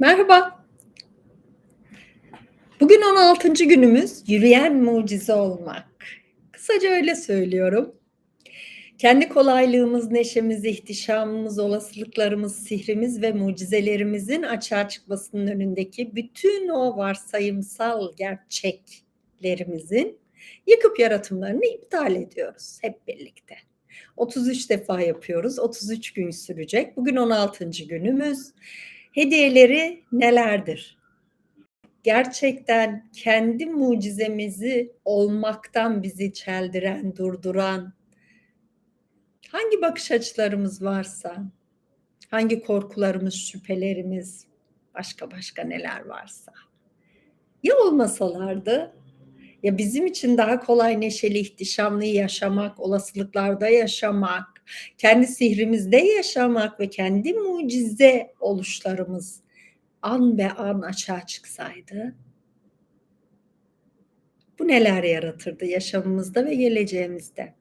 Merhaba. Bugün 16. günümüz yürüyen mucize olmak. Kısaca öyle söylüyorum. Kendi kolaylığımız, neşemiz, ihtişamımız, olasılıklarımız, sihrimiz ve mucizelerimizin açığa çıkmasının önündeki bütün o varsayımsal gerçeklerimizin yıkıp yaratımlarını iptal ediyoruz hep birlikte. 33 defa yapıyoruz. 33 gün sürecek. Bugün 16. günümüz. Hediyeleri nelerdir? Gerçekten kendi mucizemizi olmaktan bizi çeldiren, durduran hangi bakış açılarımız varsa, hangi korkularımız, şüphelerimiz, başka başka neler varsa. Ya olmasalardı ya bizim için daha kolay neşeli, ihtişamlı yaşamak, olasılıklarda yaşamak, kendi sihrimizde yaşamak ve kendi mucize oluşlarımız an be an açığa çıksaydı bu neler yaratırdı yaşamımızda ve geleceğimizde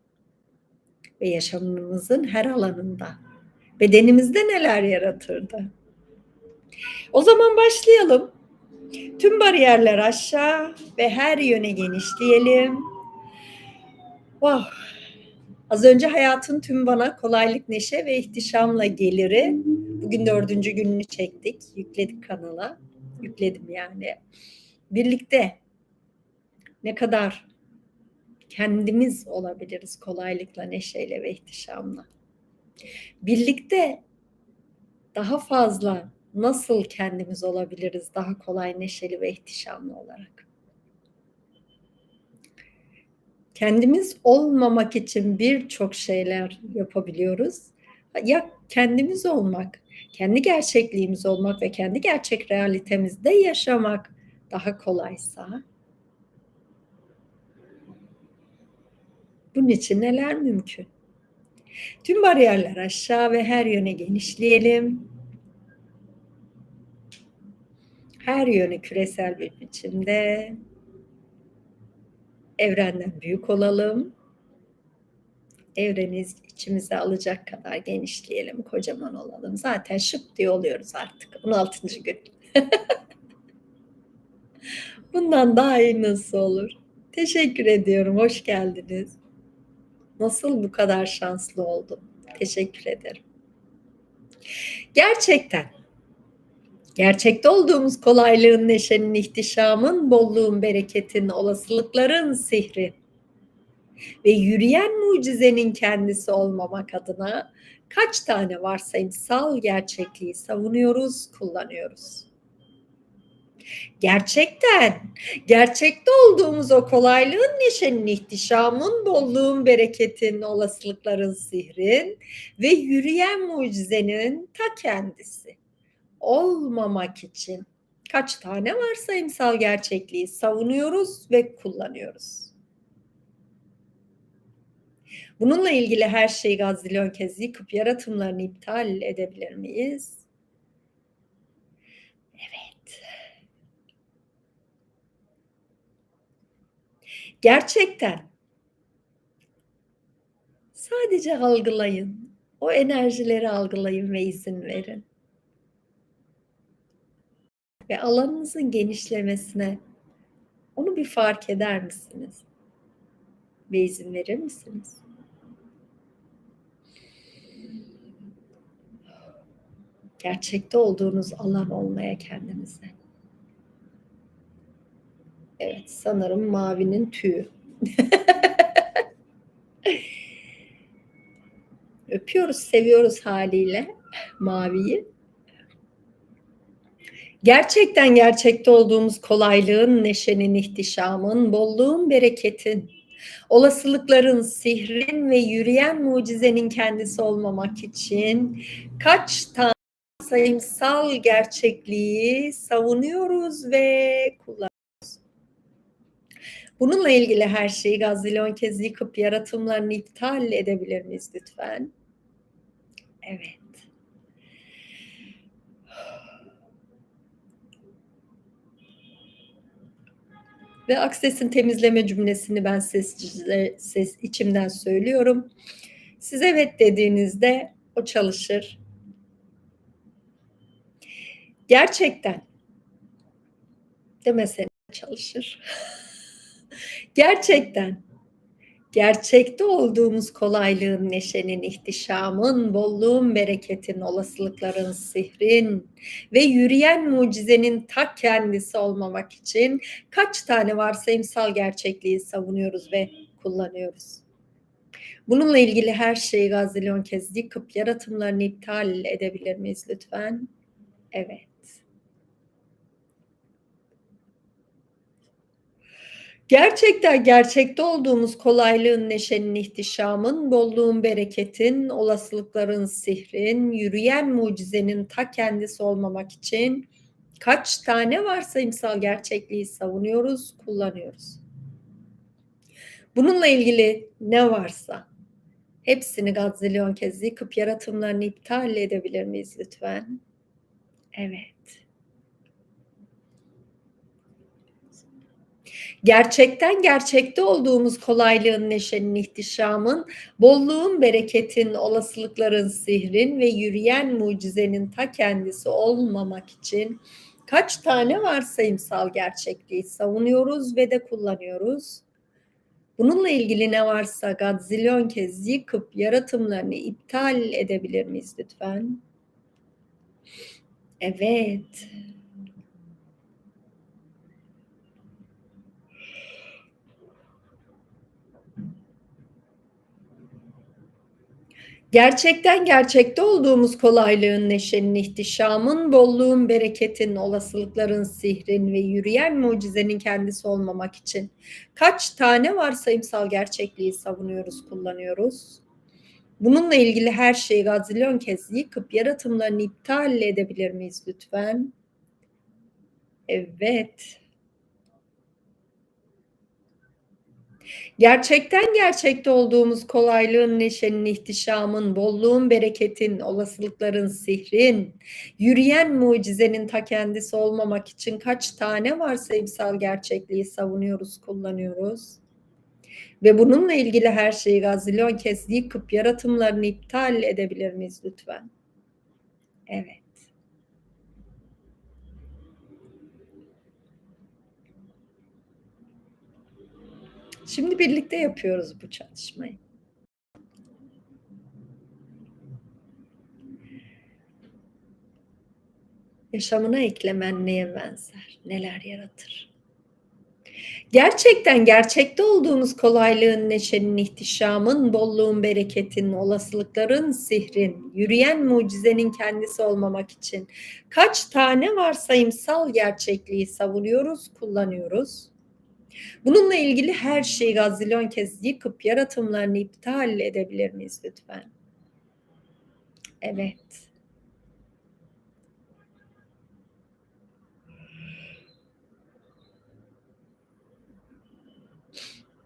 ve yaşamımızın her alanında bedenimizde neler yaratırdı? O zaman başlayalım. Tüm bariyerler aşağı ve her yöne genişleyelim. Wow. Az önce hayatın tüm bana kolaylık, neşe ve ihtişamla geliri. Bugün dördüncü gününü çektik. Yükledik kanala. Yükledim yani. Birlikte ne kadar kendimiz olabiliriz kolaylıkla, neşeyle ve ihtişamla. Birlikte daha fazla nasıl kendimiz olabiliriz daha kolay, neşeli ve ihtişamlı olarak? Kendimiz olmamak için birçok şeyler yapabiliyoruz. Ya kendimiz olmak, kendi gerçekliğimiz olmak ve kendi gerçek realitemizde yaşamak daha kolaysa bunun için neler mümkün? Tüm bariyerler aşağı ve her yöne genişleyelim her yönü küresel bir biçimde evrenden büyük olalım. Evreni içimize alacak kadar genişleyelim, kocaman olalım. Zaten şıp diye oluyoruz artık. 16. gün. Bundan daha iyi nasıl olur? Teşekkür ediyorum. Hoş geldiniz. Nasıl bu kadar şanslı oldum? Teşekkür ederim. Gerçekten Gerçekte olduğumuz kolaylığın, neşenin, ihtişamın, bolluğun, bereketin, olasılıkların sihri ve yürüyen mucizenin kendisi olmamak adına kaç tane varsayımsal gerçekliği savunuyoruz, kullanıyoruz. Gerçekten, gerçekte olduğumuz o kolaylığın, neşenin, ihtişamın, bolluğun, bereketin, olasılıkların, sihrin ve yürüyen mucizenin ta kendisi olmamak için kaç tane varsayımsal gerçekliği savunuyoruz ve kullanıyoruz. Bununla ilgili her şeyi gazilyon kez yıkıp yaratımlarını iptal edebilir miyiz? Evet. Gerçekten sadece algılayın. O enerjileri algılayın ve izin verin ve alanınızın genişlemesine onu bir fark eder misiniz? Ve izin verir misiniz? Gerçekte olduğunuz alan olmaya kendinize. Evet, sanırım mavinin tüyü. Öpüyoruz, seviyoruz haliyle maviyi. Gerçekten gerçekte olduğumuz kolaylığın, neşenin, ihtişamın, bolluğun, bereketin, olasılıkların, sihrin ve yürüyen mucizenin kendisi olmamak için kaç tane sayımsal gerçekliği savunuyoruz ve kullanıyoruz. Bununla ilgili her şeyi gazilyon kez yıkıp yaratımlarını iptal edebilir miyiz lütfen? Evet. Ve Akses'in temizleme cümlesini ben ses, ses içimden söylüyorum. Siz evet dediğinizde o çalışır. Gerçekten demesene çalışır. Gerçekten gerçekte olduğumuz kolaylığın, neşenin, ihtişamın, bolluğun, bereketin, olasılıkların, sihrin ve yürüyen mucizenin ta kendisi olmamak için kaç tane varsayımsal gerçekliği savunuyoruz ve kullanıyoruz. Bununla ilgili her şeyi gazilyon kez yıkıp yaratımlarını iptal edebilir miyiz lütfen? Evet. Gerçekten gerçekte olduğumuz kolaylığın, neşenin, ihtişamın, bolluğun, bereketin, olasılıkların, sihrin, yürüyen mucizenin ta kendisi olmamak için kaç tane varsayımsal gerçekliği savunuyoruz, kullanıyoruz. Bununla ilgili ne varsa hepsini gazilyon kez yıkıp yaratımlarını iptal edebilir miyiz lütfen? Evet. Gerçekten gerçekte olduğumuz kolaylığın, neşenin, ihtişamın, bolluğun, bereketin, olasılıkların, sihrin ve yürüyen mucizenin ta kendisi olmamak için kaç tane varsayımsal gerçekliği savunuyoruz ve de kullanıyoruz? Bununla ilgili ne varsa gazilyon kez yıkıp yaratımlarını iptal edebilir miyiz lütfen? Evet. Gerçekten gerçekte olduğumuz kolaylığın, neşenin, ihtişamın, bolluğun, bereketin, olasılıkların, sihrin ve yürüyen mucizenin kendisi olmamak için kaç tane varsayımsal gerçekliği savunuyoruz, kullanıyoruz? Bununla ilgili her şeyi gazilyon kez yıkıp yaratımlarını iptal edebilir miyiz lütfen? Evet. Gerçekten gerçekte olduğumuz kolaylığın, neşenin, ihtişamın, bolluğun, bereketin, olasılıkların, sihrin, yürüyen mucizenin ta kendisi olmamak için kaç tane varsayımsal gerçekliği savunuyoruz, kullanıyoruz? Ve bununla ilgili her şeyi gazilyon kez yıkıp yaratımlarını iptal edebilir miyiz lütfen? Evet. Şimdi birlikte yapıyoruz bu çalışmayı. Yaşamına eklemen neye benzer? Neler yaratır? Gerçekten gerçekte olduğumuz kolaylığın, neşenin, ihtişamın, bolluğun, bereketin, olasılıkların, sihrin, yürüyen mucizenin kendisi olmamak için kaç tane varsayımsal gerçekliği savunuyoruz, kullanıyoruz? Bununla ilgili her şeyi gazilyon kez yıkıp yaratımlarını iptal edebilir miyiz lütfen? Evet.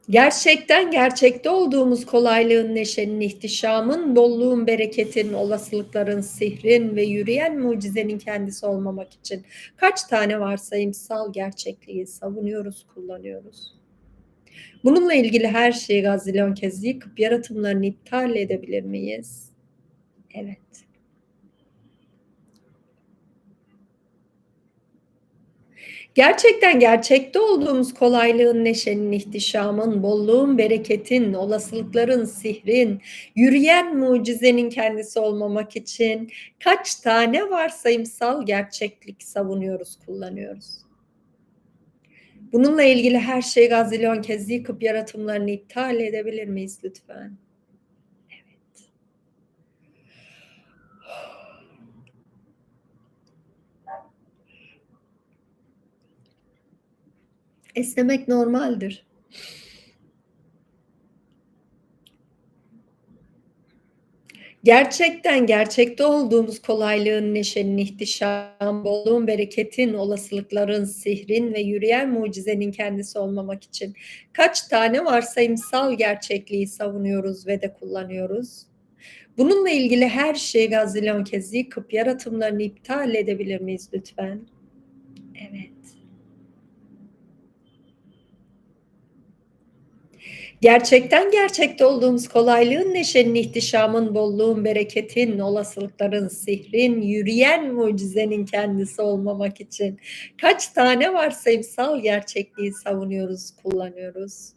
Gerçekten gerçekte olduğumuz kolaylığın, neşenin, ihtişamın, bolluğun, bereketin, olasılıkların, sihrin ve yürüyen mucizenin kendisi olmamak için kaç tane varsayımsal gerçekliği savunuyoruz, kullanıyoruz? Bununla ilgili her şeyi gazilyon kez yıkıp yaratımlarını iptal edebilir miyiz? Evet. Gerçekten gerçekte olduğumuz kolaylığın, neşenin, ihtişamın, bolluğun, bereketin, olasılıkların, sihrin, yürüyen mucizenin kendisi olmamak için kaç tane varsayımsal gerçeklik savunuyoruz, kullanıyoruz? Bununla ilgili her şeyi gazilyon kez yıkıp yaratımlarını iptal edebilir miyiz lütfen? Esnemek normaldir. Gerçekten gerçekte olduğumuz kolaylığın, neşenin, ihtişam, bolluğun, bereketin, olasılıkların, sihrin ve yürüyen mucizenin kendisi olmamak için kaç tane varsayımsal gerçekliği savunuyoruz ve de kullanıyoruz? Bununla ilgili her şeyi gazilyon kez yıkıp yaratımlarını iptal edebilir miyiz lütfen? Evet. Gerçekten gerçekte olduğumuz kolaylığın, neşenin, ihtişamın, bolluğun, bereketin, olasılıkların, sihrin, yürüyen mucizenin kendisi olmamak için kaç tane varsayımsal gerçekliği savunuyoruz, kullanıyoruz?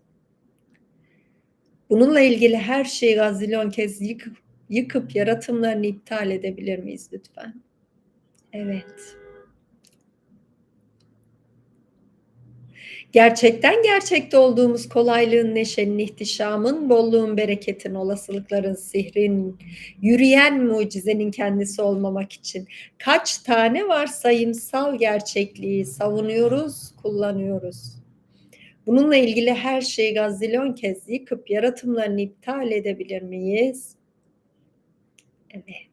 Bununla ilgili her şeyi gazilyon kez yıkıp, yıkıp yaratımlarını iptal edebilir miyiz lütfen? Evet. Gerçekten gerçekte olduğumuz kolaylığın, neşenin, ihtişamın, bolluğun, bereketin, olasılıkların, sihrin, yürüyen mucizenin kendisi olmamak için kaç tane varsayımsal gerçekliği savunuyoruz, kullanıyoruz? Bununla ilgili her şeyi gazilyon kez yıkıp yaratımlarını iptal edebilir miyiz? Evet.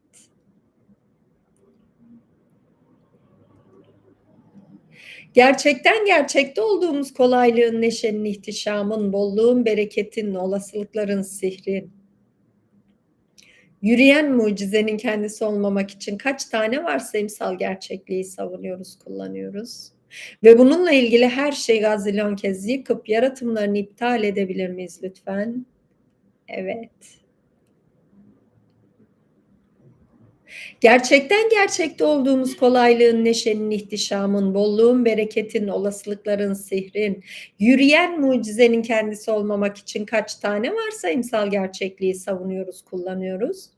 Gerçekten gerçekte olduğumuz kolaylığın, neşenin, ihtişamın, bolluğun, bereketin, olasılıkların, sihrin, yürüyen mucizenin kendisi olmamak için kaç tane varsayımsal gerçekliği savunuyoruz, kullanıyoruz? Ve bununla ilgili her şeyi gazilyon kez yıkıp yaratımlarını iptal edebilir miyiz lütfen? Evet. Gerçekten gerçekte olduğumuz kolaylığın, neşenin, ihtişamın, bolluğun, bereketin, olasılıkların, sihrin, yürüyen mucizenin kendisi olmamak için kaç tane varsayımsal gerçekliği savunuyoruz, kullanıyoruz?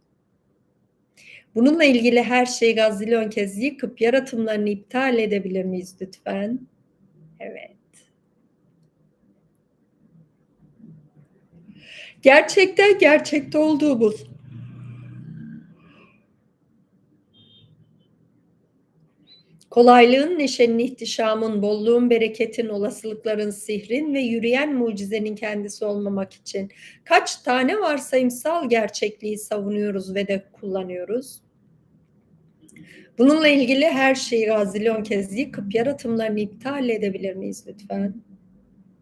Bununla ilgili her şeyi gazilyon kez yıkıp yaratımlarını iptal edebilir miyiz lütfen? Evet. Gerçekten gerçekte olduğumuz Kolaylığın, neşenin, ihtişamın, bolluğun, bereketin, olasılıkların, sihrin ve yürüyen mucizenin kendisi olmamak için kaç tane varsayımsal gerçekliği savunuyoruz ve de kullanıyoruz? Bununla ilgili her şeyi gazilyon kez yıkıp yaratımlarını iptal edebilir miyiz lütfen?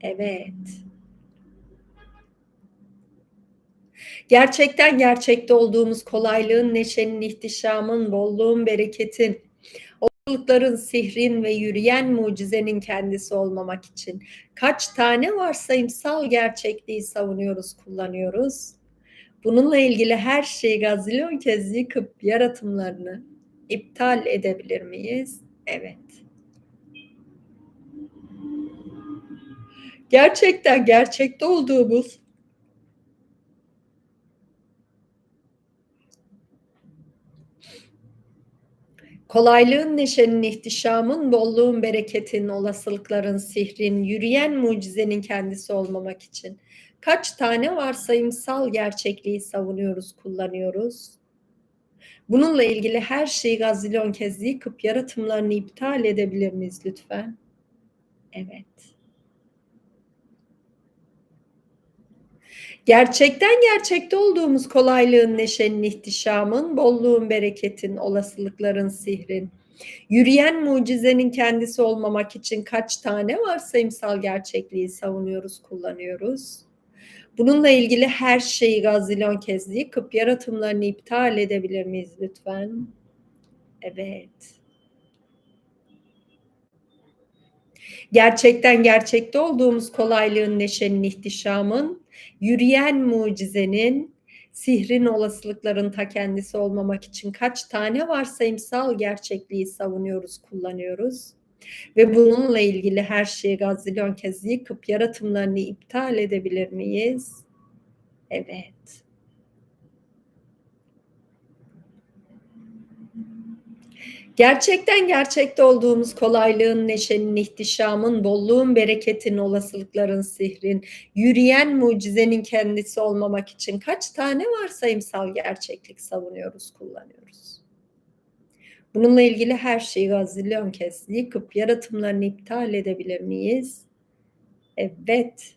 Evet. Gerçekten gerçekte olduğumuz kolaylığın, neşenin, ihtişamın, bolluğun, bereketin, olasılıkların, sihrin ve yürüyen mucizenin kendisi olmamak için kaç tane varsayımsal gerçekliği savunuyoruz, kullanıyoruz? Bununla ilgili her şeyi gazilyon kez yıkıp yaratımlarını iptal edebilir miyiz? Evet. Gerçekten gerçekte olduğumuz Kolaylığın, neşenin, ihtişamın, bolluğun, bereketin, olasılıkların, sihrin, yürüyen mucizenin kendisi olmamak için kaç tane varsayımsal gerçekliği savunuyoruz, kullanıyoruz? Bununla ilgili her şeyi gazilyon kez yıkıp yaratımlarını iptal edebilir miyiz lütfen? Evet. Gerçekten gerçekte olduğumuz kolaylığın, neşenin, ihtişamın, bolluğun, bereketin, olasılıkların, sihrin, yürüyen mucizenin kendisi olmamak için kaç tane varsayımsal gerçekliği savunuyoruz, kullanıyoruz? Bununla ilgili her şeyi gazilyon kez yıkıp yaratımlarını iptal edebilir miyiz lütfen? Evet. Gerçekten gerçekte olduğumuz kolaylığın, neşenin, ihtişamın, yürüyen mucizenin, sihrin olasılıkların ta kendisi olmamak için kaç tane varsayımsal gerçekliği savunuyoruz, kullanıyoruz? Ve bununla ilgili her şeyi gazilyon kez yıkıp yaratımlarını iptal edebilir miyiz? Evet. Gerçekten gerçekte olduğumuz kolaylığın, neşenin, ihtişamın, bolluğun, bereketin, olasılıkların, sihrin, yürüyen mucizenin kendisi olmamak için kaç tane varsayımsal gerçeklik savunuyoruz, kullanıyoruz? Bununla ilgili her şeyi gazilyon kez yıkıp yaratımlarını iptal edebilir miyiz? Evet.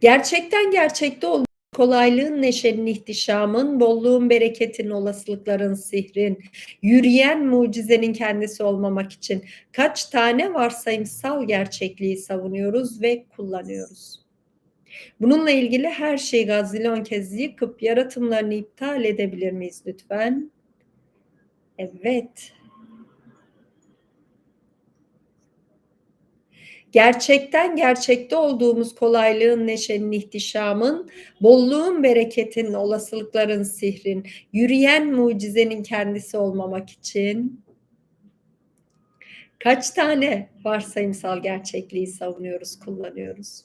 Gerçekten gerçekte olduğumuz kolaylığın, neşenin, ihtişamın, bolluğun, bereketin, olasılıkların, sihrin, yürüyen mucizenin kendisi olmamak için kaç tane varsayımsal gerçekliği savunuyoruz ve kullanıyoruz? Bununla ilgili her şeyi gazilyon kez yıkıp yaratımlarını iptal edebilir miyiz lütfen? Evet. Gerçekten gerçekte olduğumuz kolaylığın, neşenin, ihtişamın, bolluğun, bereketin, olasılıkların, sihrin, yürüyen mucizenin kendisi olmamak için kaç tane varsayımsal gerçekliği savunuyoruz, kullanıyoruz?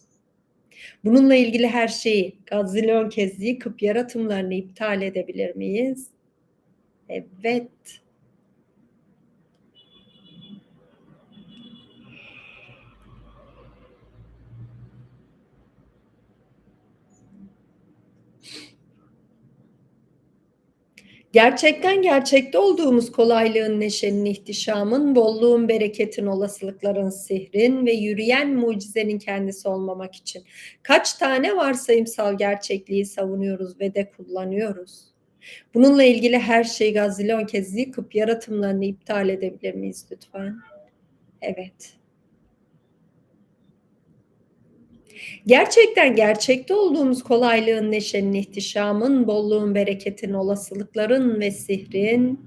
Bununla ilgili her şeyi gazilyon kez yıkıp yaratımlarını iptal edebilir miyiz? Evet. Gerçekten gerçekte olduğumuz kolaylığın, neşenin, ihtişamın, bolluğun, bereketin, olasılıkların, sihrin ve yürüyen mucizenin kendisi olmamak için kaç tane varsayımsal gerçekliği savunuyoruz ve de kullanıyoruz? Bununla ilgili her şeyi gazilyon kez yıkıp yaratımlarını iptal edebilir miyiz lütfen? Evet. Gerçekten gerçekte olduğumuz kolaylığın, neşenin, ihtişamın, bolluğun, bereketin, olasılıkların ve sihrin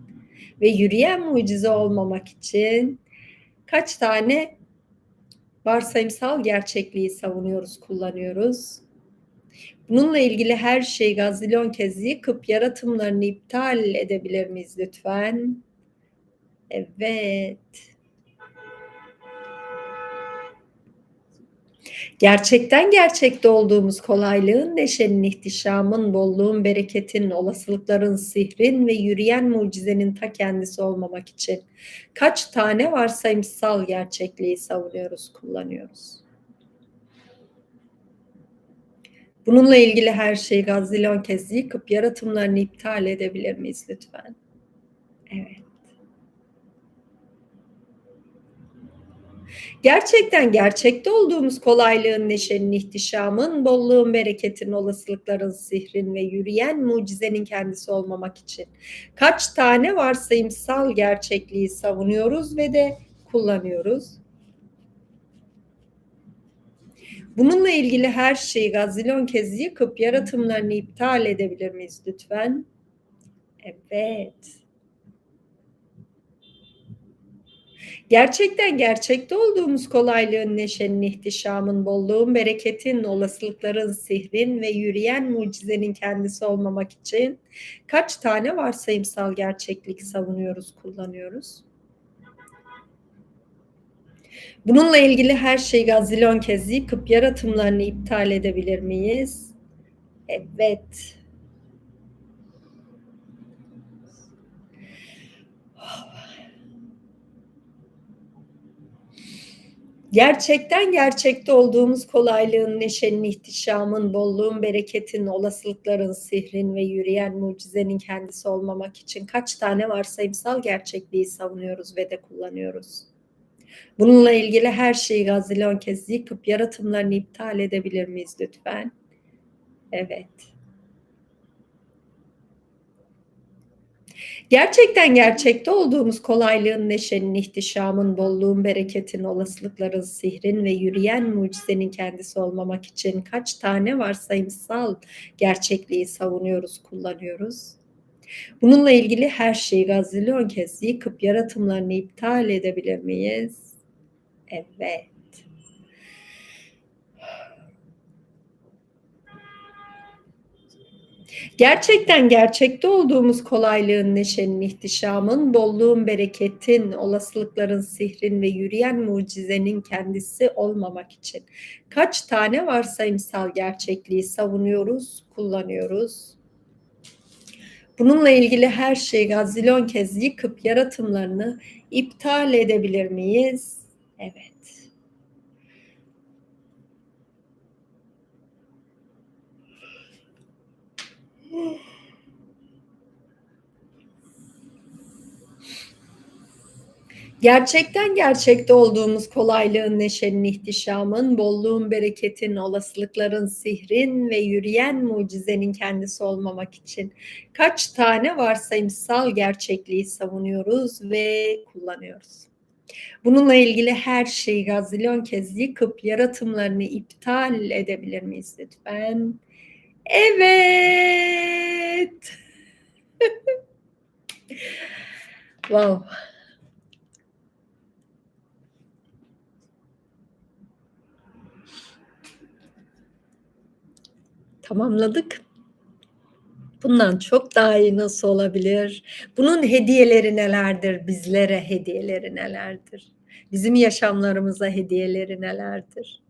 ve yürüyen mucize olmamak için kaç tane varsayımsal gerçekliği savunuyoruz, kullanıyoruz? Bununla ilgili her şeyi gazilyon kez yıkıp yaratımlarını iptal edebilir miyiz lütfen? Evet. Gerçekten gerçekte olduğumuz kolaylığın, neşenin, ihtişamın, bolluğun, bereketin, olasılıkların, sihrin ve yürüyen mucizenin ta kendisi olmamak için kaç tane varsayımsal gerçekliği savunuyoruz, kullanıyoruz? Bununla ilgili her şeyi gazilyon kez yıkıp yaratımlarını iptal edebilir miyiz lütfen? Evet. Gerçekten gerçekte olduğumuz kolaylığın, neşenin, ihtişamın, bolluğun, bereketin, olasılıkların, sihrin ve yürüyen mucizenin kendisi olmamak için kaç tane varsayımsal gerçekliği savunuyoruz ve de kullanıyoruz? Bununla ilgili her şeyi gazilyon kez yıkıp yaratımlarını iptal edebilir miyiz lütfen? Evet. Gerçekten gerçekte olduğumuz kolaylığın, neşenin, ihtişamın, bolluğun, bereketin, olasılıkların, sihrin ve yürüyen mucizenin kendisi olmamak için kaç tane varsayımsal gerçeklik savunuyoruz, kullanıyoruz? Bununla ilgili her şeyi gazilyon kez yıkıp yaratımlarını iptal edebilir miyiz? Evet. Gerçekten gerçekte olduğumuz kolaylığın, neşenin, ihtişamın, bolluğun, bereketin, olasılıkların, sihrin ve yürüyen mucizenin kendisi olmamak için kaç tane varsayımsal gerçekliği savunuyoruz ve de kullanıyoruz? Bununla ilgili her şeyi gazilyon kez yıkıp yaratımlarını iptal edebilir miyiz lütfen? Evet. Gerçekten gerçekte olduğumuz kolaylığın, neşenin, ihtişamın, bolluğun, bereketin, olasılıkların, sihrin ve yürüyen mucizenin kendisi olmamak için kaç tane varsayımsal gerçekliği savunuyoruz, kullanıyoruz? Bununla ilgili her şeyi gazilyon kez yıkıp yaratımlarını iptal edebilir miyiz? Evet. Gerçekten gerçekte olduğumuz kolaylığın, neşenin, ihtişamın, bolluğun, bereketin, olasılıkların, sihrin ve yürüyen mucizenin kendisi olmamak için kaç tane varsayımsal gerçekliği savunuyoruz, kullanıyoruz? Bununla ilgili her şeyi gazilyon kez yıkıp yaratımlarını iptal edebilir miyiz? Evet. Gerçekten gerçekte olduğumuz kolaylığın, neşenin, ihtişamın, bolluğun, bereketin, olasılıkların, sihrin ve yürüyen mucizenin kendisi olmamak için kaç tane varsayımsal gerçekliği savunuyoruz ve kullanıyoruz? Bununla ilgili her şeyi gazilyon kez yıkıp yaratımlarını iptal edebilir miyiz lütfen? Evet. Wow. Tamamladık. Bundan çok daha iyi nasıl olabilir? Bunun hediyeleri nelerdir? Bizlere hediyeleri nelerdir? Bizim yaşamlarımıza hediyeleri nelerdir?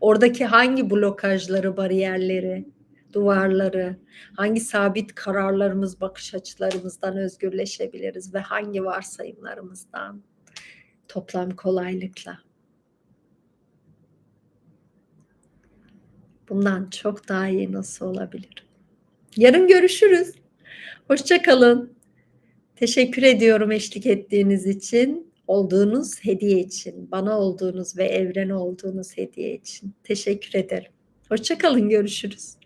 Oradaki hangi blokajları, bariyerleri, duvarları, hangi sabit kararlarımız, bakış açılarımızdan özgürleşebiliriz ve hangi varsayımlarımızdan toplam kolaylıkla? Bundan çok daha iyi nasıl olabilir? Yarın görüşürüz. Hoşça kalın. Teşekkür ediyorum eşlik ettiğiniz için, olduğunuz hediye için, bana olduğunuz ve evrene olduğunuz hediye için. Teşekkür ederim. Hoşça kalın, görüşürüz.